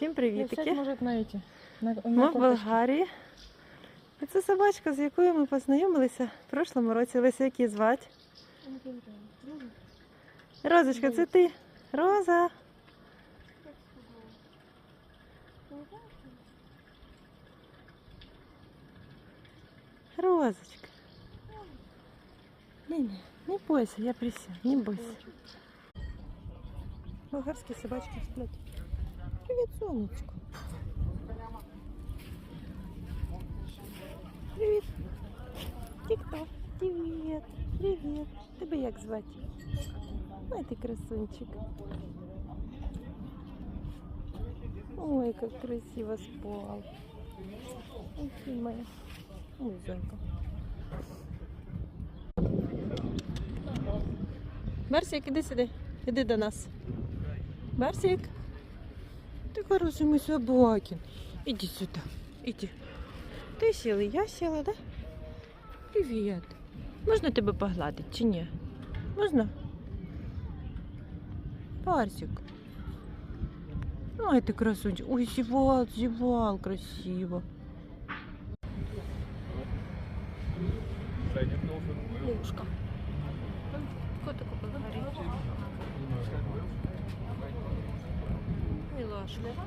Всім на Ми в. Болгарії. І це собачка, з якою ми познайомилися в прошлому році. Леся, як її звати? Розочка, це ти. Роза. Розочка. Не, не, бойся, я присяду, не бойся. Болгарські собачки сплять. Привіт, сонечко. Привіт. Ти хто? Привіт. Привіт. Тебе як звати? Ой, ти красунчик. Ой, как красиво спал. Ой, ты моя. Ой, зайка. Барсик, іди сюди. Іди до нас. Барсик. Ти хороший мой собакин. Иди сюда. Иди. Ти сіла, я сіла, да? Привіт. Можна тебе погладити чи ні? Можна? Парсик. Ой, ти красунчик. Ой, зівал, зівал, красиво. Лужка. karşılıyorlar.